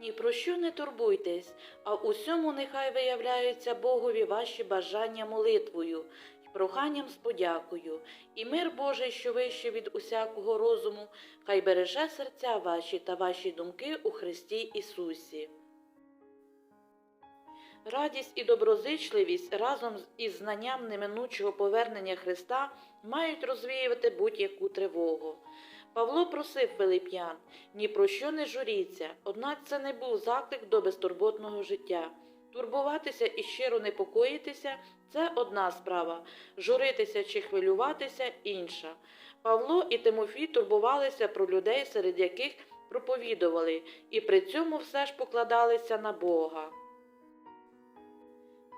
Ні про що не турбуйтесь, а усьому нехай виявляються Богові ваші бажання молитвою і проханням з подякою, і мир Божий, що вище від усякого розуму, хай береже серця ваші та ваші думки у Христі Ісусі. Радість і доброзичливість разом із знанням неминучого повернення Христа мають розвіювати будь-яку тривогу. Павло просив Филип'ян, ні про що не журіться, однак це не був заклик до безтурботного життя. Турбуватися і щиро непокоїтися це одна справа, журитися чи хвилюватися інша. Павло і Тимофій турбувалися про людей, серед яких проповідували, і при цьому все ж покладалися на Бога.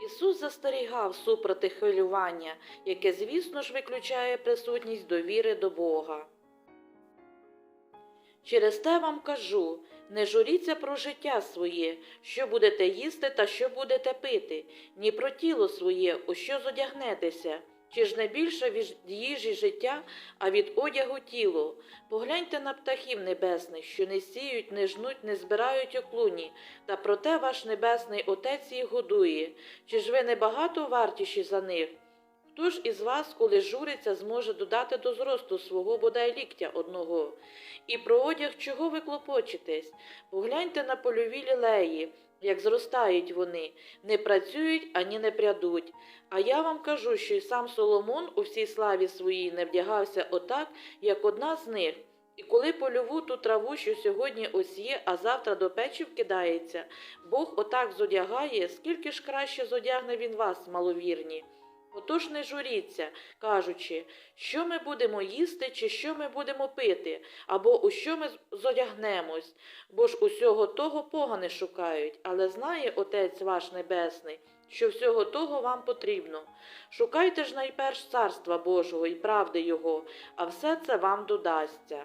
Ісус застерігав супроти хвилювання, яке, звісно ж, виключає присутність довіри до Бога. Через те вам кажу не журіться про життя своє, що будете їсти та що будете пити, ні про тіло своє, у що зодягнетеся, чи ж не більше від їжі життя, а від одягу тіло. Погляньте на птахів небесних, що не сіють, не жнуть, не збирають оклуні, та проте ваш небесний Отець їх годує. Чи ж ви не багато вартіші за них? Хто ж із вас, коли журиться, зможе додати до зросту свого бодай ліктя одного? І про одяг чого ви клопочетесь? Погляньте на польові лілеї, як зростають вони, не працюють ані не прядуть. А я вам кажу, що й сам Соломон у всій славі своїй не вдягався отак, як одна з них. І коли польову ту траву, що сьогодні осіє, а завтра до печі вкидається, Бог отак зодягає, скільки ж краще зодягне він вас, маловірні. Отож не журіться, кажучи, що ми будемо їсти, чи що ми будемо пити, або у що ми зодягнемось, бо ж усього того погани шукають, але знає Отець ваш Небесний, що всього того вам потрібно. Шукайте ж найперш царства Божого і правди Його, а все це вам додасться.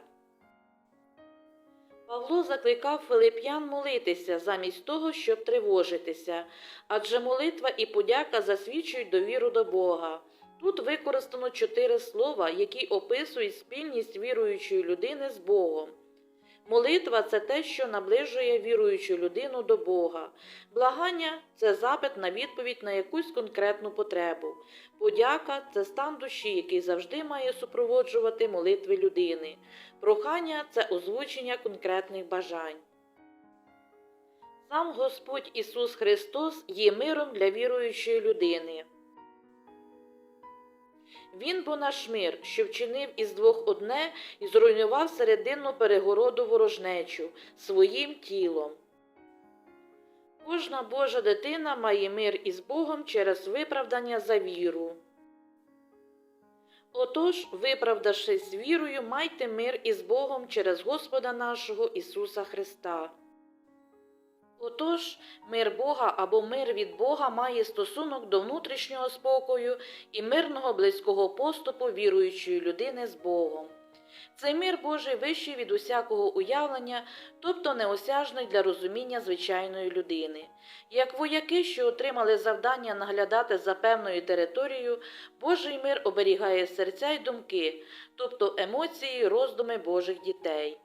Павло закликав Филип'ян молитися замість того, щоб тривожитися, адже молитва і подяка засвідчують довіру до Бога. Тут використано чотири слова, які описують спільність віруючої людини з Богом. Молитва це те, що наближує віруючу людину до Бога. Благання це запит на відповідь на якусь конкретну потребу. Подяка це стан душі, який завжди має супроводжувати молитви людини. Прохання це озвучення конкретних бажань. Сам Господь Ісус Христос є миром для віруючої людини. Він бо наш мир, що вчинив із двох одне і зруйнував серединну перегороду ворожнечу своїм тілом. Кожна Божа дитина має мир із Богом через виправдання за віру. Отож, виправдавшись вірою, майте мир із Богом через Господа нашого Ісуса Христа. Отож, мир Бога або мир від Бога має стосунок до внутрішнього спокою і мирного близького поступу віруючої людини з Богом. Цей мир Божий вищий від усякого уявлення, тобто неосяжний для розуміння звичайної людини. Як вояки, що отримали завдання наглядати за певною територією, Божий мир оберігає серця й думки, тобто емоції, роздуми Божих дітей.